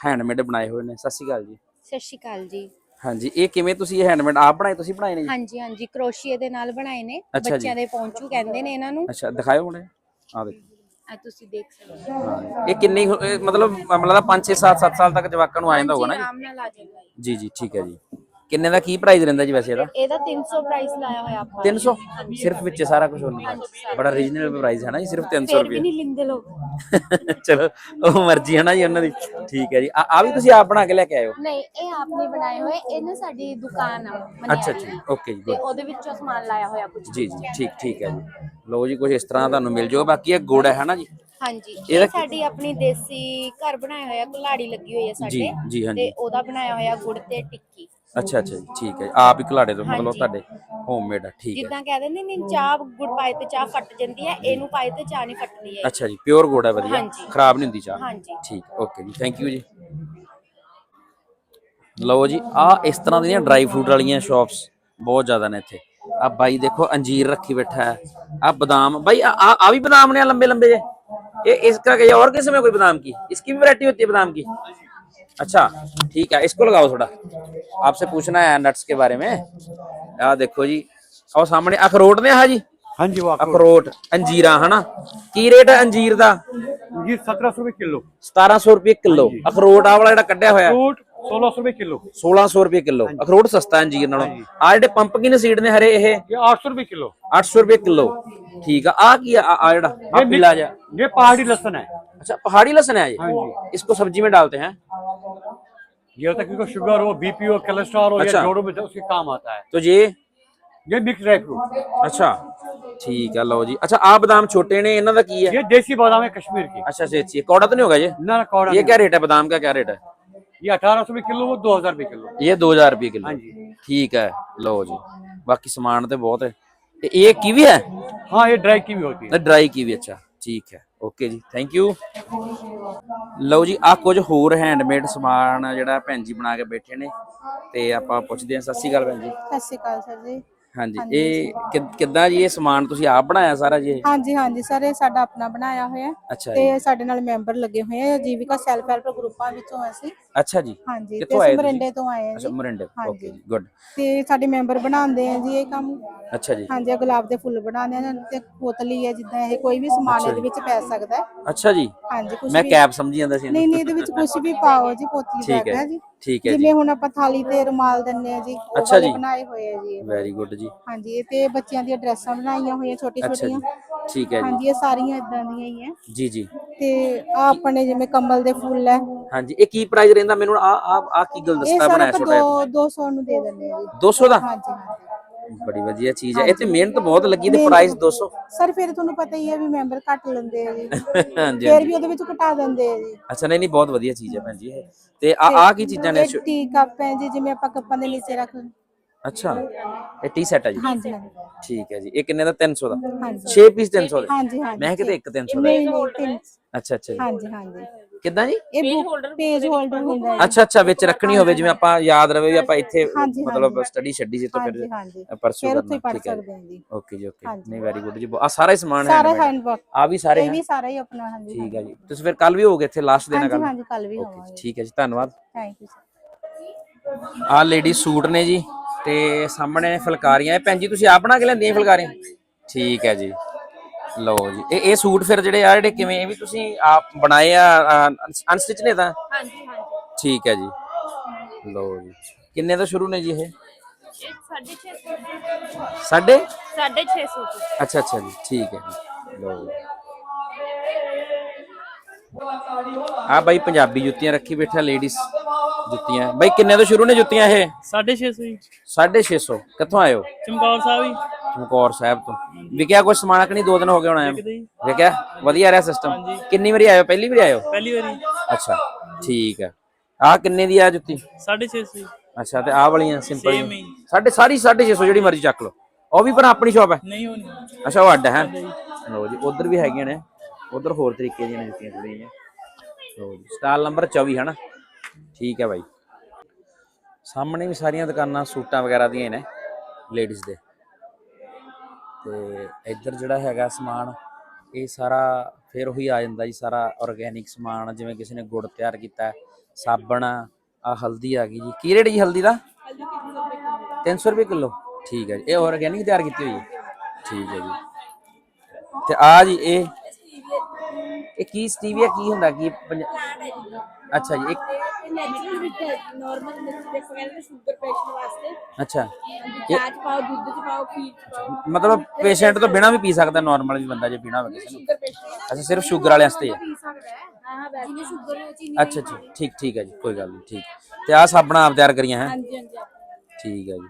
ਹੈਂਡਮੇਡ ਬਣਾਏ ਹੋਏ ਨੇ। ਸਤਿ ਸ਼੍ਰੀ ਅਕਾਲ ਜੀ। ਸਤਿ ਸ਼੍ਰੀ ਅਕਾਲ ਜੀ। ਹਾਂਜੀ ਇਹ ਕਿਵੇਂ ਤੁਸੀਂ ਇਹ ਹੈਂਡਮੇਡ ਆਪ ਬਣਾਏ ਤੁਸੀਂ ਬਣਾਏ ਨੇ ਜੀ? ਹਾਂਜੀ ਹਾਂਜੀ ਕਰੋਸ਼ੀਏ ਦੇ ਨਾਲ ਬਣਾਏ ਨੇ ਅੱਛਾ ਜੀ। ਬੱਚਿਆਂ ਦੇ ਪੌਂਚੂ ਕਹਿੰਦੇ ਨੇ ਇਹਨਾਂ ਨੂੰ। ਅੱਛਾ ਦਿਖਾਓ ਹੁਣ। ਆ ਦੇਖੋ। ਆ ਤੁਸੀਂ ਦੇਖ ਸਕਦੇ ਹੋ। ਹਾਂ, ਇਹ ਕਿੰਨੀ ਕੁ- ਇਹ ਮਤਲਬ ਮਤਲਬ ਦਾ 5 6 7 7 ਸਾਲ ਤੱਕ ਜਵਾਕਾਂ ਨੂੰ ਆ ਜਾਂਦਾ ਹੋਊਗਾ ਨਾ ਹਾਂਜੀ, ਆਰਾਮ ਨਾਲ ਆ ਜੀ ਜੀ ਜੀ ਠੀਕ ਹੈ ਜੀ। ਕਿੰਨੇ ਦਾ ਕੀ ਪ੍ਰਾਈਸ ਰਹਿੰਦਾ ਜੀ ਵੈਸੇ ਇਹਦਾ? ਇਹਦਾ 300 ਪ੍ਰਾਈਸ ਲਾਇਆ ਹੋਇਆ ਆਪਾਂ। 300 ਸਿਰਫ ਵਿੱਚ ਸਾਰਾ ਕੁਝ ਹੁੰਦਾ ਬੜਾ ਰੀਜਨਲ ਪ੍ਰਾਈਸ ਹੈ ਨਾ ਜੀ ਸਿਰਫ 300 ਫਿਰ ਵੀ ਰੁਪਏ। ਨਹੀਂ ਲਿੰਦੇ ਲੋਕ। ਚਲੋ ਉਹ ਮਰਜ਼ੀ ਹੈ ਨਾ ਜੀ ਉਹਨਾਂ ਦੀ। ਠੀਕ ਹੈ ਜੀ। ਆ ਵੀ ਤੁਸੀਂ ਆਪ ਬਣਾ ਕੇ ਲੈ ਕੇ ਆਏ ਹੋ? ਨਹੀਂ ਇਹ ਆਪਨੇ ਬਣਾਏ ਹੋਏ। ਇਹ ਨਾ ਸਾਡੀ ਦੁਕਾਨ ਆ ਅੱਛਾ ਦੀ। ਓਕੇ ਜੀ ਤੇ। ਉਹਦੇ ਵਿੱਚੋਂ ਸਮਾਨ ਲਾਇਆ ਹੋਇਆ ਕੁਝ ਜੀ ਜੀ ਠੀਕ ਠੀਕ ਹੈ ਜੀ। ਲਓ ਜੀ ਕੁਝ ਇਸ ਤਰ੍ਹਾਂ ਤੁਹਾਨੂੰ ਮਿਲ ਜਾਊਗਾ ਬਾਕੀ ਇਹ ਗੁੜ ਹੈ ਨਾ ਜੀ? ਹਾਂਜੀ ਇਹ ਸਾਡੀ ਆਪਣੀ ਦੇਸੀ ਘਰ ਬਣਾਇਆ ਹੋਇਆ ਕੁਲਾੜੀ ਲੱਗੀ ਹੋਈ ਹੈ ਸਾਡੇ। ਤੇ ਉਹਦਾ ਬਣਾਇਆ ਹੋਇਆ ਗੁੜ ਤੇ ਟਿੱਕੀ। ਅੱਛਾ ਅੱਛਾ ਜੀ ਠੀਕ ਹੈ ਆਪ ਹੀ ਘਲਾੜੇ ਤੋਂ ਮਤਲਬ ਹਾਂਜੀ। ਤੁਹਾਡੇ ਹੋਮਮੇਡ ਹੈ ਠੀਕ ਹੈ ਜਿੱਦਾਂ ਕਹਿ ਦਿੰਦੇ ਨੇ ਚਾਹ ਗੁੜ ਪਾਏ ਤੇ ਚਾਹ ਫਟ ਜਾਂਦੀ ਹੈ ਇਹਨੂੰ ਪਾਏ ਤੇ ਚਾਹ ਨਹੀਂ ਫਟਦੀ ਹੈ ਅੱਛਾ ਜੀ ਪਿਓਰ ਗੁੜ ਹੈ ਵਧੀਆ ਹਾਂਜੀ। ਖਰਾਬ ਨਹੀਂ ਹੁੰਦੀ ਚਾਹ ਹਾਂਜੀ ਠੀਕ ਓਕੇ ਜੀ ਥੈਂਕ ਯੂ ਜੀ ਲਓ ਜੀ ਆ ਇਸ ਤਰ੍ਹਾਂ ਦੀਆਂ ਡਰਾਈ ਫਰੂਟ ਵਾਲੀਆਂ ਸ਼ਾਪਸ ਬਹੁਤ ਜ਼ਿਆਦਾ ਨੇ ਇੱਥੇ ਆ ਬਾਈ ਦੇਖੋ ਅੰਜੀਰ ਰੱਖੀ ਬੈਠਾ ਹੈ ਆ ਬਦਾਮ ਬਾਈ ਆ ਆ ਆ ਵੀ ਬਦਾਮ ਨੇ ਲੰਬੇ लंबे ਜੇ ये इसका क्या और किस्म है कोई बादाम की इसकी भी वैरायटी होती है बादाम की अच्छा ठीक है इसको लगाओ थोड़ा आपसे पूछना है नट्स के बारे में आ देखो जी और सामने अखरोट ने हाँ जी हाँ जी वो ਅਖਰੋਟ ਅੰਜੀਰਾਂ ਹਨਾ ਕੀ ਰੇਟ ਹੈ ਅੰਜੀਰ ਦਾ जी सत्रह सौ रुपए किलो 1700 ਰੁਪਏ ਕਿਲੋ ਅਖਰੋਟ ਆ ਵਾਲਾ ਜਿਹੜਾ ਕੱਢਿਆ ਹੋਇਆ फ्रूट सोलह सौ रुपए किलो 1600 ਰੁਪਏ ਕਿਲੋ ਅਖਰੋਟ ਸਸਤਾ ਹੈ ਅੰਜੀਰ ਨਾਲੋਂ ਆ ਜਿਹੜੇ ਪੰਪਕਿਨ ਸੀਡ ਨੇ ਹਰੇ ਇਹ ये आठ सौ रुपए किलो 800 ਰੁਪਏ ਕਿਲੋ ਠੀਕ ਆ ਆ ਕੀ ਆ ਆ- ਆ ਜਿਹੜਾ ਆ ये पीला जा ये पहाड़ी लहसन है अच्छा पहाड़ी लहसुन है हाँ ये जी। इसको सब्जी में डालते हैं ये होता है किसी को शुगर हो बीपी हो कोलेस्ट्रॉल हो अच्छा। या जोड़ों में तो उसके काम आता है तो ये ये मिक्स ड्राई फ्रूट अच्छा ठीक है लो जी अच्छा आ बादाम छोटे ने ਇਹਨਾਂ ਦਾ ਕੀ ਹੈ ये देसी बादाम है कश्मीर की अच्छा अच्छा अच्छा कौड़ा तो नहीं होगा ये ना कौड़ा ये नहीं। क्या रेट है बादाम का क्या रेट है ये अठारह सौ रुपए किलो वो दो हजार रुपए किलो ये 2000 रुपए किलो हाँ जी ठीक है लो जी बाकी सामान तो बहुत है ਤੇ ਇਹ ਕੀਵੀ ਹੈ हाँ ये ड्राई की भी होती है ਡਰਾਈ ਕੀਵੀ ਅੱਛਾ ਠੀਕ ਹੈ ਓਕੇ ਜੀ ਥੈਂਕ ਯੂ ਲਓ ਜੀ ਆ ਕੁਝ ਹੋਰ ਹੈਂਡਮੇਡ ਸਮਾਨ ਜਿਹੜਾ ਭੈਣ ਜੀ ਬਣਾ ਕੇ ਬੈਠੇ ਨੇ, ਤੇ ਆਪਾਂ ਪੁੱਛਦੇ ਹਾਂ। ਸਤਿ ਸ਼੍ਰੀ ਅਕਾਲ ਭੈਣ ਜੀ। ਸਤਿ ਸ਼੍ਰੀ ਅਕਾਲ ਸਰ ਜੀ। ਹਾਂਜੀ ਇਹ ਕਿ- ਕਿੱਦਾਂ ਜੀ ਇਹ ਸਮਾਨ ਤੁਸੀਂ ਆਪ ਬਣਾਇਆ ਸਾਰਾ ਜੀ? ਇਹ? ਹਾਂਜੀ ਹਾਂਜੀ ਸਰ ਇਹ ਸਾਡਾ ਆਪਣਾ ਬਣਾਇਆ ਹੋਇਆ। ਹੈ ਅੱਛਾ ਜੀ। ਤੇ ਸਾਡੇ ਨਾਲ ਮੈਂਬਰ ਲੱਗੇ ਹੋਏ ਆ ਜੀਵਿਕਾ ਸੈਲਫ ਹੈਲਪ ਗਰੁੱਪਾਂ ਵਿੱਚੋਂ ਅਸੀਂ। ਅੱਛਾ ਜੀ। ਹਾਂਜੀ ਤੇ ਕਿੱਥੋਂ ਆਏ ਅਸੀਂ ਤੁਸੀਂ? ਮਰਿੰਡੇ ਤੋਂ ਆਏ ਆ ਅੱਛਾ ਜੀ। ਮਰਿੰਡੇ ਓਕੇ ਹਾਂਜੀ। ਜੀ ਗੁੱਡ। ਤੇ ਸਾਡੇ ਮੈਂਬਰ ਬਣਾਉਂਦੇ ਆ ਜੀ ਇਹ ਕੰਮ। ਅੱਛਾ ਜੀ। ਹਾਂਜੀ ਗੁਲਾਬ ਦੇ ਫੁੱਲ ਬਣਾਉਂਦੇ ਆ ਤੇ ਬੋਤਲੀ ਹੈ ਜਿੱਦਾਂ ਇਹ ਕੋਈ ਵੀ ਸਮਾਨ ਇਹਦੇ ਵਿੱਚ ਪੈ ਸਕਦਾ ਹੈ। ਅੱਛਾ ਜੀ। ਹਾਂਜੀ ਕੁਝ ਮੈਂ ਵੀ ਕੈਪ ਸਮਝੀ ਜਾਂਦਾ ਸੀ ਇਹਨੂੰ। ਨਹੀਂ ਨਹੀਂ ਇਹਦੇ ਵਿੱਚ ਕੁਝ ਵੀ ਪਾਓ ਜੀ ਪੋਤੀ ਠੀਕ ਬੈਗ ਹੈ ਹੈ ਜੀ। ਠੀਕ ਹੈ ਜੀ। ਜਿਵੇਂ ਹੁਣ ਆਪਾਂ ਥਾਲੀ ਤੇ ਰੁਮਾਲ ਦਿੰਨੇ ਆ ਜੀ ਉਹ ਅੱਛਾ ਵਾਲੇ ਜੀ। ਬਣਾਏ ਹੋਏ ਆ ਜੀ। ਇਹ। ਵੈਰੀ ਗੁੱਡ ਜੀ। ਹਾਂਜੀ ਇਹ ਤੇ ਬੱਚਿਆਂ ਦੀਆਂ ਡਰੈਸਾਂ ਬਣਾਈਆਂ ਹੋਈਆਂ ਛੋਟੀ ਅੱਛਾ ਜੀ। ਛੋਟੀਆਂ ਠੀਕ ਹੈ ਜੀ। ਹਾਂਜੀ ਇਹ ਸਾਰੀਆਂ ਇਦਾਂ ਦੀਆਂ ਹੀ ਹੈ ਜੀ ਜੀ। ਤੇ ਆ ਆਪਣੇ ਜਿਵੇਂ ਕਮਲ ਦੇ ਫੁੱਲ ਹੈ। ਹਾਂਜੀ ਇਹ ਕੀ ਪ੍ਰਾਈਸ ਰਹਿੰਦਾ? ਮੈਨੂੰ ਆ ਆ ਆ ਕੀ ਇਹ ਗੁਲਦਸਤਾ ਸਰ ਬਣਾਇਆ ਆਪਾਂ ਛੋਟਾ ਦੋ 200 ਨੂੰ ਦੇ ਦਿੰਦੇ ਆ ਜੀ। 200 ਦਾ? ਹਾਂਜੀ। ਬੜੀ ਵਧੀਆ ਚੀਜ਼ ਹੈ। ਇਹ ਤੇ ਮਿਹਨਤ ਬਹੁਤ ਲੱਗੀ ਤੇ ਪ੍ਰਾਈਸ 200 ਸਰ ਫਿਰ ਤੁਹਾਨੂੰ ਪਤਾ ਹੀ ਹੈ ਵੀ ਮੈਂਬਰ ਘੱਟ ਲੈਂਦੇ ਆ ਜੀ। ਹਾਂਜੀ ਫਿਰ ਵੀ ਉਹਦੇ ਵਿੱਚ ਘਟਾ ਦਿੰਦੇ ਆ ਜੀ। ਅੱਛਾ ਨਹੀਂ ਨਹੀਂ ਬਹੁਤ ਵਧੀਆ ਚੀਜ਼ ਹੈ ਭੈਣ ਜੀ ਇਹ। ਤੇ ਆ ਆ ਕੀ ਚੀਜ਼ਾਂ ਨੇ ਟੀ ਕੱਪ ਹੈ ਜੀ ਜਿਵੇਂ ਆਪਾਂ ਕੱਪਾਂ ਦੇ ਨੀਚੇ ਰੱਖ ਅੱਛਾ। ਇਹ ਟੀ ਸੈਟ ਹੈ ਜੀ? ਹਾਂਜੀ ਹਾਂਜੀ। ਠੀਕ ਹੈ ਜੀ। ਇਹ ਕਿੰਨੇ ਦਾ? 300 ਦਾ। ਹਾਂਜੀ। 6 ਪੀਸ 300 ਦੇ। ਹਾਂਜੀ ਹਾਂਜੀ। ਮੈਂ ਕਿਤੇ ਇੱਕ 300 ਦਾ। ਨਹੀਂ ਨਹੀਂ ਤਿੰਨ ਅੱਛਾ ਅੱਛਾ ਜੀ। ਹਾਂਜੀ ਹਾਂਜੀ। ਕਿੱਦਾਂ ਜੀ? ਇਹ ਪੇਜ ਹੋਲਡਰ ਹੁੰਦਾ ਹੈ। ਅੱਛਾ ਅੱਛਾ ਵਿੱਚ ਰੱਖਣੀ ਹੋਵੇ ਜਿਵੇਂ ਆਪਾਂ ਯਾਦ ਰਵੇ ਵੀ ਆਪਾਂ ਇੱਥੇ ਹਾਂਜੀ, ਮਤਲਬ ਹਾਂਜੀ। ਸਟੱਡੀ ਛੱਡੀ ਸੀ ਤਾਂ ਹਾਂਜੀ ਫਿਰ ਹਾਂਜੀ ਪਰਸੂ ਫਿਰ ਉੱਥੇ ਹੀ ਕਰਨਾ ਪੜ ਠੀਕ ਹੈ ਸਕਦੇ ਹਾਂ ਜੀ। ਓਕੇ ਜੀ ਓਕੇ। ਹਾਂਜੀ। ਨਹੀਂ ਵੈਰੀ ਗੁੱਡ ਜੀ। ਆ ਸਾਰਾ ਹੀ ਸਮਾਨ ਹੈ ਸਾਰਾ handmade? ਹੈਂਡ ਵਰਕ ਆ ਵੀ ਸਾਰੇ ਇਹ ਹੈ। ਵੀ ਸਾਰਾ ਹੀ ਆਪਣਾ ਹਾਂਜੀ ਠੀਕ ਹੈ ਜੀ। ਤੁਸੀਂ ਫਿਰ ਕੱਲ ਵੀ ਹੋਗੇ ਇੱਥੇ ਲਾਸਟ ਦਿਨ ਹੈ ਹਾਂਜੀ ਕੱਲ ਹਾਂਜੀ ਕੱਲ ਵੀ ਓਕੇ ਹੋਵਾਂਗੇ। ਠੀਕ ਹੈ ਜੀ। ਧੰਨਵਾਦ। ਥੈਂਕ ਯੂ ਸਰ ਆ ਲੇਡੀ ਸੂਟ ਨੇ ਜੀ। ਤੇ ਸਾਹਮਣੇ ਫੁਲਕਾਰੀਆਂ ਇਹ ਭੈਣ ਜੀ ਤੁਸੀਂ ਆਪ ਬਣਾ ਕੇ ਲੈਂਦੀਆਂ ਫੁਲਕਾਰੀਆਂ? ਠੀਕ ਹੈ ਜੀ। ਲਓ ਜੀ ਇਹ ਇਹ ਸੂਟ ਫਿਰ ਜਿਹੜੇ ਆ ਜਿਹੜੇ ਕਿਵੇਂ ਇਹ ਵੀ ਤੁਸੀਂ ਆਪ ਬਣਾਏ ਆ ਅਨਸਟਿਚ ਨੇ ਤਾਂ? ਹਾਂਜੀ ਹਾਂਜੀ। ਠੀਕ ਹੈ ਜੀ। ਲਓ ਜੀ ਕਿੰਨੇ ਤੋਂ ਸ਼ੁਰੂ ਨੇ ਜੀ ਇਹ? ਇਹ 650 ਸਾਡੇ 650 ਤੋਂ। ਅੱਛਾ ਅੱਛਾ ਜੀ ਠੀਕ ਹੈ ਜੀ। ਲਓ ਜੀ। ਆ ਬਾਈ ਪੰਜਾਬੀ ਜੁੱਤੀਆਂ ਰੱਖੀ ਬੈਠਾ ਲੇਡੀਜ਼ ਜੁੱਤੀਆਂ। ਬਾਈ ਕਿੰਨੇ ਤੋਂ ਸ਼ੁਰੂ ਨੇ ਜੁੱਤੀਆਂ ਇਹ? 650 ਜੀ। 650 ਕਿੱਥੋਂ ਹੋ? ਚਮਕੌਰ ਸਾਹਿਬ ਜੀ। ਚਮਕੌਰ ਸਾਹਿਬ ਤੋਂ। ਵਿਕਿਆ ਕੁਝ ਸਮਾਨ ਕਿ ਨਹੀਂ? ਦੋ ਦਿਨ ਹੋ ਗਏ ਹੁਣ ਨੂੰ? ਕਿਤੇ ਜੀ। ਵਿਕਿਆ? ਵਧੀਆ ਰਿਹਾ ਸਿਸਟਮ ਕਿੰਨੀ ਵਾਰੀ ਹੋ? ਪਹਿਲੀ ਵਾਰੀ ਹੋ? ਪਹਿਲੀ ਵਾਰੀ। ਅੱਛਾ। ਠੀਕ ਹੈ ਆ ਕਿੰਨੇ ਦੀ ਆ ਜੁੱਤੀ? 650 ਜੀ। ਅੱਛਾ ਤੇ ਆਹ ਵਾਲੀਆਂ ਸਿੰਪਲ Same ਹੀ। ਸਾਡੇ ਸਾਰੀ 650 ਜਿਹੜੀ ਮਰਜ਼ੀ ਚੱਕ ਲਓ। ਉਹ ਵੀ ਪਰ ਆਪਣੀ ਸ਼ਾਪ ਹੈ? ਨਹੀਂ ਹੋਣੀ ਅੱਛਾ ਉਹ ਅੱਡ ਹੈ ਲੋ ਜੀ। ਉਧਰ ਵੀ ਹੈਗੀਆਂ ਨੇ। ਉਧਰ ਹੋਰ ਤਰੀਕੇ ਦੀਆਂ ਨੇ ਜੁੱਤੀਆਂ ਥੋੜ੍ਹੀਆਂ ਲੋ ਜੀ ਸਟਾਲ ਨੰਬਰ 24 ਹੈ ਨਾ? ਠੀਕ ਹੈ ਬਾਈ। ਸਾਹਮਣੇ ਵੀ ਸਾਰੀਆਂ ਦੁਕਾਨਾਂ ਸੂਟਾਂ ਵਗੈਰਾ ਦੀਆਂ ਨੇ ਲੇਡੀਜ਼ ਦੇ। ਤੇ ਇੱਧਰ ਜਿਹੜਾ ਹੈਗਾ ਸਮਾਨ, ਇਹ ਸਾਰਾ ਫਿਰ ਉਹੀ ਆ ਜਾਂਦਾ ਜੀ, ਸਾਰਾ ਆਰਗੇਨਿਕ ਸਮਾਨ, ਜਿਵੇਂ ਕਿਸੇ ਨੇ ਗੁੜ ਤਿਆਰ ਕੀਤਾ, ਸਾਬਣ ਆ ਹਲਦੀ ਆ ਗਈ ਜੀ। ਕੀ ਰੇਟ ਜੀ ਹਲਦੀ ਦਾ? 300 ਰੁਪਏ ਕਿਲੋ। ਠੀਕ ਹੈ ਜੀ। ਇਹ ਆਰਗੇਨਿਕ ਤਿਆਰ ਕੀਤੀ ਹੋਈ ਹੈ। ਠੀਕ ਹੈ ਜੀ। ਤੇ ਆ ਜੀ, ਇਹ ਇਹ ਕੀ ਸਟੀਵੀਆ ਕੀ ਹੁੰਦਾ? ਕੀ ਪੰਜ- ਅੱਛਾ ਜੀ, ਇੱਕ ਨੈਚੁਰਲ ਵਿੱਚ ਨਾਰਮਲ ਮਿਰਚ ਦੇ ਕਹਿੰਦੇ ਸ਼ੂਗਰ ਪੇਸ਼ੈਂਟ ਵਾਸਤੇ। ਅੱਛਾ। ਚਾਹ ਚ ਪਾਓ ਦੁੱਧ ਚ ਪਾਓ ਖੀਰ ਚ ਪਾਓ। ਮਤਲਬ ਪੇਸ਼ੈਂਟ ਤੋਂ ਬਿਨਾ ਵੀ ਪੀ ਸਕਦਾ ਨਾਰਮਲ ਵੀ ਬੰਦਾ ਜੇ ਪੀਣਾ ਹੋਵੇ ਕਿਸੇ ਨੂੰ। ਸ਼ੂਗਰ ਪੇਸ਼ੈਂਟ ਅੱਛਾ ਸਿਰਫ ਸ਼ੂਗਰ ਵਾਲਿਆਂ ਵਾਸਤੇ ਹੈ। ਹਾਂ। ਹਾਂ ਵੈਸੇ ਸ਼ੂਗਰ ਚੀਨੀ ਅੱਛਾ ਅੱਛਾ ਠੀਕ ਠੀਕ ਹੈ ਜੀ ਕੋਈ ਗੱਲ ਨਹੀਂ ਠੀਕ। ਤੇ ਆ ਸਾਬਣਾ ਆਪ ਤਿਆਰ ਕਰੀਆਂ ਹੈ? ਹਾਂਜੀ ਹਾਂਜੀ ਠੀਕ ਹੈ ਜੀ।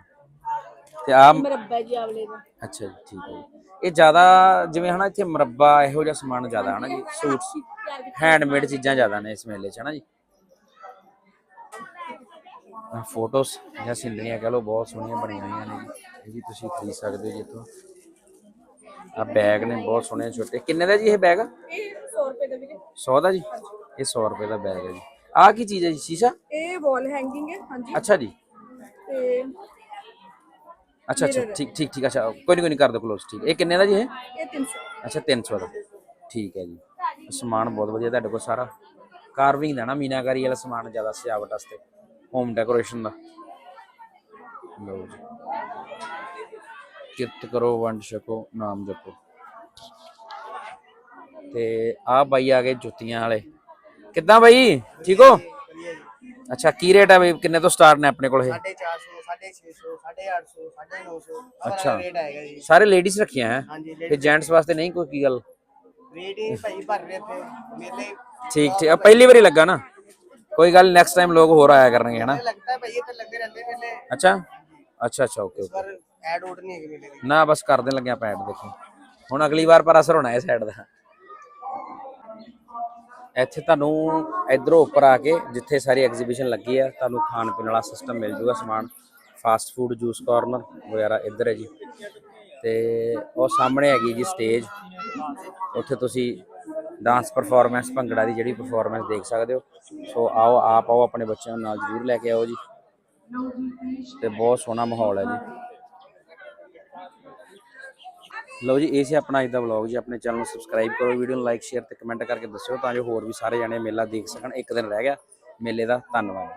ਤੇ ਆ ਮਰੱਬਾ ਜੀ ਆਵਲੇ ਦਾ। ਅੱਛਾ ਜੀ ਠੀਕ ਹੈ ਇਹ ਜ਼ਿਆਦਾ ਜਿਵੇਂ ਹਨਾ ਇੱਥੇ ਮੁਰੱਬਾ ਇਹੋ ਜਿਹਾ ਸਮਾਨ ਜ਼ਿਆਦਾ ਹਨਾ ਜੀ ਸੂਟਸ ਹੈਂਡਮੇਡ ਚੀਜ਼ਾਂ ਜ਼ਿਆਦਾ ਨੇ ਇਸ ਮੇਲੇ 'ਚ ਹਨਾ ਜੀ। ਫੋਟੋਸ ਜਾਂ ਸਿੰਦਰੀਆਂ ਕਹ ਲਓ ਬਹੁਤ ਸੋਹਣੀਆਂ ਬਣੀਆਂ ਹੋਈਆਂ ਨੇ ਇਹ ਵੀ ਤੁਸੀਂ ਖਰੀਦ ਸਕਦੇ ਹੋ ਜੀ ਇੱਥੋਂ। ਆ ਬੈਗ ਨੇ ਬਹੁਤ ਸੋਹਣੇ ਛੋਟੇ। ਕਿੰਨੇ ਦਾ ਜੀ ਇਹ ਬੈਗ ਇਹ 100 ਰੁਪਏ ਦਾ ਵੀਰੇ 100 ਦਾ ਜੀ? ਇਹ 100 ਰੁਪਏ ਦਾ ਬੈਗ ਹੈ ਜੀ। ਆਹ ਕੀ ਚੀਜ਼ ਹੈ ਜੀ? ਸ਼ੀਸ਼ਾ? ਇਹ ਵਾਲ ਹੈਂਗਿੰਗ ਹੈ ਹਾਂਜੀ। ਅੱਛਾ ਜੀ। ਤੇ ਅੱਛਾ ਅੱਛਾ। ਠੀਕ ਠੀਕ ਠੀਕ। ਅੱਛਾ ਕੋਈ ਨਹੀਂ ਕੋਈ ਨਹੀਂ ਕਰ ਦਿਓ ਕਲੋਜ਼ ਠੀਕ। ਇਹ ਕਿੰਨੇ ਦਾ ਜੀ ਇਹ? ਇਹ 300 ਅੱਛਾ 300 ਦਾ। ਠੀਕ ਹੈ ਜੀ। ਸਮਾਨ ਬਹੁਤ ਵਧੀਆ ਤੁਹਾਡੇ ਕੋਲ ਸਾਰਾ। ਕਾਰਵਿੰਗ ਦਾ ਨਾ ਮੀਨਾਕਾਰੀ ਵਾਲਾ ਸਮਾਨ ਜ਼ਿਆਦਾ ਸਜਾਵਟ ਵਾਸਤੇ। ਹੋਮ ਡੈਕੋਰੇਸ਼ਨ ਦਾ। ਲਓ ਜੀ। ਕਿਰਤ ਕਰੋ ਵੰਡ ਛਕੋ ਨਾਮ ਜਪੋ। ਤੇ ਆ ਬਾਈ ਆ ਗਏ ਜੁੱਤੀਆਂ ਵਾਲੇ। ਕਿੱਦਾਂ ਬਾਈ? ਠੀਕ ਹੋ? ਅੱਛਾ ਕੀ ਰੇਟ ਹੈ ਬਈ? ਕਿੰਨੇ ਤੋਂ ਸਟਾਰਟ ਨੇ ਆਪਣੇ ਕੋਲ ਇਹ? 450 650 850 950 ਅੱਛਾ। ਰੇਟ ਆਏਗਾ ਜੀ। ਸਾਰੇ ਲੇਡੀਜ਼ ਰੱਖੀਆਂ ਹੈ? ਹਾਂਜੀ ਤੇ ਜੈਂਟਸ ਵਾਸਤੇ ਨਹੀਂ ਕੋਈ ਕੀ ਗੱਲ? ਰੇਟ ਹੀ ਭਾਈ ਭਰ ਰਹੇ ਥੇ ਮੇਲੇ ਠੀਕ ਠੀਕ। ਪਹਿਲੀ ਵਾਰੀ ਲੱਗਾ ਨਾ? ਕੋਈ ਗੱਲ ਨੈਕਸਟ ਟਾਈਮ ਲੋਕ ਹੋਰ ਆਇਆ ਕਰਨਗੇ ਹਨਾ लगता है भाई ये तो लगे रहते हैं मेले ਅੱਛਾ ਅੱਛਾ ਅੱਛਾ ਓਕੇ ਓਕੇ पर ऐड उड नहीं है मेले की ਨਾ ਬਸ ਕਰਦੇ ਲੱਗਿਆ ਆਪਾਂ ਐਡ ਦੇਖੋ ਹੁਣ ਅਗਲੀ ਵਾਰ ਪਰ ਅਸਰ ਹੋਣਾ ਇਸ ਸਾਈਡ ਦਾ ਇੱਥੇ ਤੁਹਾਨੂੰ ਇਧਰੋਂ ਉੱਪਰ ਆ ਕੇ ਜਿੱਥੇ ਸਾਰੀ ਐਗਜ਼ੀਬਿਸ਼ਨ ਲੱਗੀ ਆ ਤੁਹਾਨੂੰ ਖਾਣ ਪੀਣ ਵਾਲਾ ਸਿਸਟਮ ਮਿਲ ਜੂਗਾ ਸਮਾਨ ਫਾਸਟ ਫੂਡ ਜੂਸ ਕਾਰਨਰ ਵਗੈਰਾ ਇੱਧਰ ਹੈ ਜੀ ਤੇ ਉਹ ਸਾਹਮਣੇ ਹੈਗੀ ਜੀ ਸਟੇਜ ਉੱਥੇ ਤੁਸੀਂ ਡਾਂਸ ਪਰਫਾਰਮੈਂਸ ਭੰਗੜਾ ਦੀ ਜਿਹੜੀ ਪਰਫਾਰਮੈਂਸ ਦੇਖ ਸਕਦੇ ਹੋ। ਸੋ ਆਓ, ਆਪ ਆਓ, ਆਪਣੇ ਬੱਚਿਆਂ ਨੂੰ ਨਾਲ ਜ਼ਰੂਰ ਲੈ ਕੇ ਆਓ ਜੀ। ਤੇ ਬਹੁਤ ਸੋਹਣਾ ਮਾਹੌਲ ਹੈ ਜੀ। ਲਓ ਜੀ, ਇਹ ਸੀ ਆਪਣਾ ਅੱਜ ਦਾ ਵਲੌਗ ਜੀ। ਆਪਣੇ ਚੈਨਲ ਨੂੰ ਸਬਸਕ੍ਰਾਈਬ ਕਰੋ ਵੀਡੀਓ ਨੂੰ ਲਾਈਕ ਸ਼ੇਅਰ ਤੇ ਕਮੈਂਟ ਕਰਕੇ ਦੱਸਿਓ ਤਾਂ ਜੋ ਹੋਰ ਵੀ ਸਾਰੇ ਜਣੇ ਮੇਲਾ ਦੇਖ ਸਕਣ। ਇੱਕ ਦਿਨ ਰਹਿ ਗਿਆ, ਮੇਲੇ ਦਾ। ਧੰਨਵਾਦ।